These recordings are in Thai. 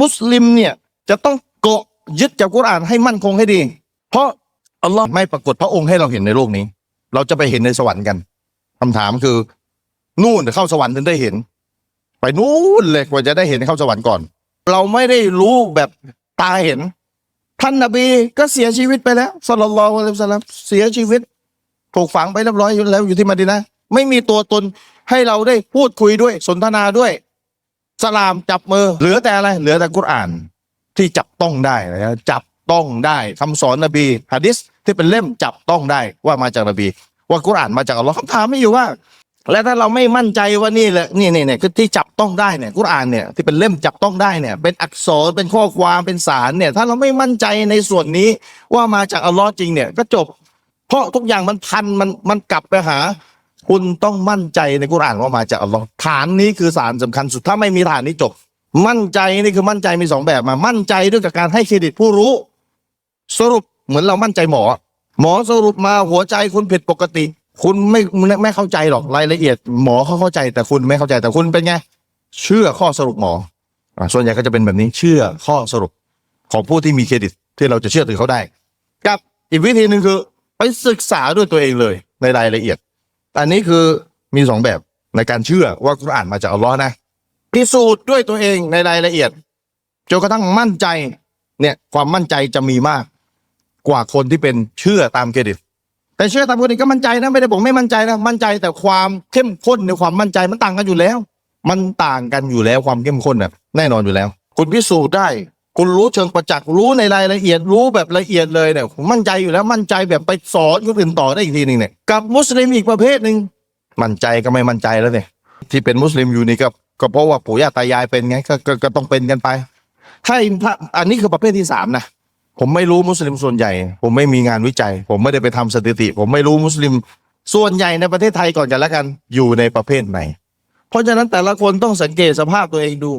มุสลิมเนี่ยจะต้องเกาะยึดจากกุรอานให้มั่นคงให้ดี เพราะอัลลอฮ์ไม่ปรากฏพระองค์ให้เราเห็นในโลกนี้ เราจะไปเห็นในสวรรค์กันคำถามคือ นู่นเข้าสวรรค์ถึงได้เห็น ไปนู่นเลยกว่าจะได้เห็นเข้าสวรรค์ก่อน เราไม่ได้รู้แบบตาเห็น ท่านนบีก็เสียชีวิตไปแล้วสลลัลลอฮุอะลัยฮิสัลลัมเสียชีวิตถูกฝังไปเรียบร้อยแล้วอยู่ที่มะดีนะไม่มีตัวตนให้เราได้พูดคุยด้วยสนทนาด้วย สลามจับมือ เหลือแต่อะไร เหลือแต่กุรอานที่จับต้องได้นะจับต้องได้คำสอนนบีฮะดิษที่เป็นเล่มจับต้องได้ว่ามาจากนบี ว่ากุรอานมาจากอัลลอฮ์คำถามไม่อยู่ว่า และถ้าเราไม่มั่นใจว่านี่แหละนี่นี่เนี่ยคือที่จับต้องได้เนี่ยกุรอานเนี่ยที่เป็นเล่มจับต้องได้เนี่ย เป็นอักษรเป็นข้อความเป็นสารเนี่ย ถ้าเราไม่มั่นใจในส่วนนี้ว่ามาจากอัลลอฮ์จริงเนี่ยก็จบ เพราะทุกอย่างมันพันมันมันกลับไปหา คุณต้องมั่นใจในกุรอานว่ามาจากอัลลอฮ์ฐานนี้คือสารสำคัญสุดถ้าไม่มีฐานนี้จบ มั่นใจนี่คือมั่นใจมีสองแบบมา มั่นใจด้วยกับการให้เครดิตผู้รู้ สรุปเหมือนเรามั่นใจหมอ หมอสรุปมาหัวใจคุณผิดปกติ คุณไม่ไม่เข้าใจหรอกรายละเอียด หมอเขาเข้าใจแต่คุณไม่เข้าใจแต่คุณเป็นไงเชื่อข้อสรุปหมอส่วนใหญ่ก็จะเป็นแบบนี้เชื่อข้อสรุปของผู้ที่มีเครดิตที่เราจะเชื่อถือเขาได้ กับอีกวิธีหนึ่งคือ ไปศึกษาด้วยตัวเองเลยในรายละเอียด อันนี้คือมีสองแบบในการเชื่อว่ากุรอานมาจากอัลลอฮ์นะพิสูจน์ด้วยตัวเองในรายละเอียดจนกระทั่งมั่นใจเนี่ยความมั่นใจจะมีมากกว่าคนที่เป็นเชื่อตามเครดิต แต่เชื่อตามเครดิตก็มั่นใจนะไม่ได้บอกไม่มั่นใจนะมั่นใจแต่ความเข้มข้นในความมั่นใจมันต่างกันอยู่แล้ว มันต่างกันอยู่แล้วความเข้มข้นน่ะแน่นอนอยู่แล้ว คุณพิสูจน์ได้ คุณรู้เชิงประจักษ์รู้ในรายละเอียดรู้แบบละเอียดเลยเนี่ยผมมั่นใจอยู่แล้วมั่นใจแบบไปสอนคนอื่นต่อได้อีกทีหนึ่งเนี่ยกับมุสลิมอีกประเภทหนึ่งมั่นใจก็ไม่มั่นใจแล้วเนี่ยที่เป็นมุสลิมอยู่นี่ก็ก็เพราะว่าปู่ย่าตายายเป็นไงก็ก็ก็ต้องเป็นกันไปถ้าถ้าอันนี้คือประเภทที่สามนะผมไม่รู้มุสลิมส่วนใหญ่ ผมไม่มีงานวิจัย ผมไม่ได้ไปทำสถิติ ผมไม่รู้มุสลิมส่วนใหญ่ในประเทศไทยก่อนกันแล้วกันอยู่ในประเภทไหน เพราะฉะนั้นแต่ละคนต้องสังเกตสภาพตัวเองดู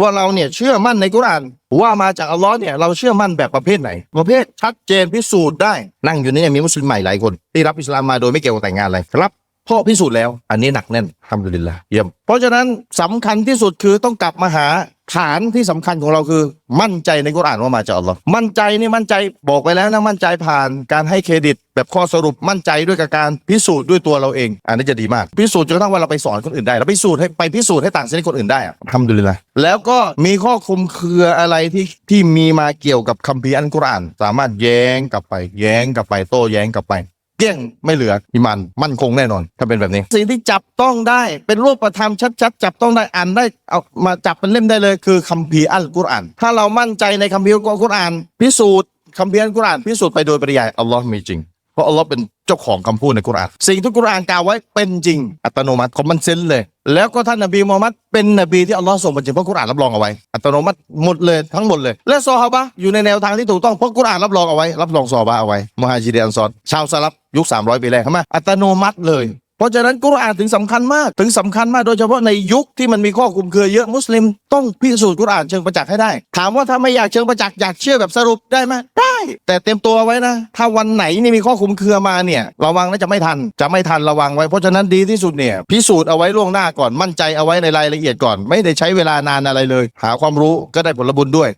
ว่าเราเนี่ยเชื่อมั่นในกุรานว่ามาจากอัลลอฮ์เนี่ยเราเชื่อมั่นแบบประเภทไหน ประเภทชัดเจนพิสูจน์ได้นั่งอยู่นี่เนี่ยมีมุสลิมใหม่หลายคน ที่รับอิสลามมาโดยไม่เกี่ยวกับแต่งงานอะไรครับเพราะพิสูจน์แล้ว อันนี้หนักแน่นทำดุลิลละเยี่ยมเพราะฉะนั้นสำคัญที่สุดคือต้องกลับมาหา ฐานที่สำคัญของเราคือ มั่นใจในกุรอานว่ามาจากอัลลอฮ์มั่นใจนี่มั่นใจบอกไปแล้วนะมั่นใจผ่านการให้เครดิต แบบข้อสรุปมั่นใจด้วยกับการพิสูจน์ด้วยตัวเราเอง อันนี้จะดีมาก พิสูจน์จนกระทั่งว่าเราไปสอนคนอื่นได้เราพิสูจน์ให้ไปพิสูจน์ให้ต่างชาติคนอื่นได้อะทำดุลิลละแล้วก็มีข้อคลุมเครืออะไรที่ที่มีมาเกี่ยวกับคัมภีร์อันกุรอาน สามารถแย้งกลับไป แย้งกลับไปโต้แย้งกลับไป เกลี้ยงไม่เหลืออิมันมั่นคงแน่นอน ถ้าเป็นแบบนี้ สิ่งที่จับต้องได้เป็นรูปธรรมชัดๆจับต้องได้อ่านได้เอามาจับเป็นเล่มได้เลยคือคัมภีร์อัลกุรอาน ถ้าเรามั่นใจในคัมภีร์อัลกุรอานพิสูจน์คัมภีร์อัลกุรอานพิสูจน์ไปโดยปริยายอัลลอฮ์มีจริง เพราะอัลลอฮ์เป็นเจ้าของคำพูดในกุรอานสิ่งที่กุรอานกล่าวไว้เป็นจริงอัตโนมัติคอมมันเซนเลย แล้วก็ท่านนบีมูฮัมมัดเป็นนบีที่อัลลอฮ์ส่งมาจริงเพราะกุรอานรับรองเอาไว้ อัตโนมัติหมดเลยทั้งหมดเลย และซอฮาบะอยู่ในแนวทางที่ถูกต้องเพราะกุรอานรับรองเอาไว้ รับรองซอฮาบะเอาไว้มุฮัจญิรินอันซอนชาวซาลับยุค300ปีแรกใช่ไหมอัตโนมัติเลย ราะฉะนั้นกุรอานถึงสำคัญมากถึงสำคัญมากโดยเฉพาะในยุคที่มันมีข้อคลุมเครือเยอะมุสลิม ต้องพิสูจน์กุรอานเชิงประจักษ์ให้ได้ ถามว่าถ้าไม่อยากเชิงประจักษ์อยากเชื่อแบบสรุปได้ไหมได้ แต่เตรียมตัวไว้นะ ถ้าวันไหนนี่มีข้อคุมเครือมาเนี่ยระวังนะจะไม่ทันจะไม่ทันระวังไว้เพราะฉะนั้นดีที่สุดเนี่ยพิสูจน์เอาไว้ล่วงหน้าก่อนมั่นใจเอาไว้ในรายละเอียดก่อน ไม่ได้ใช้เวลานานอะไรเลย หาความรู้ก็ได้ผลบุญด้วย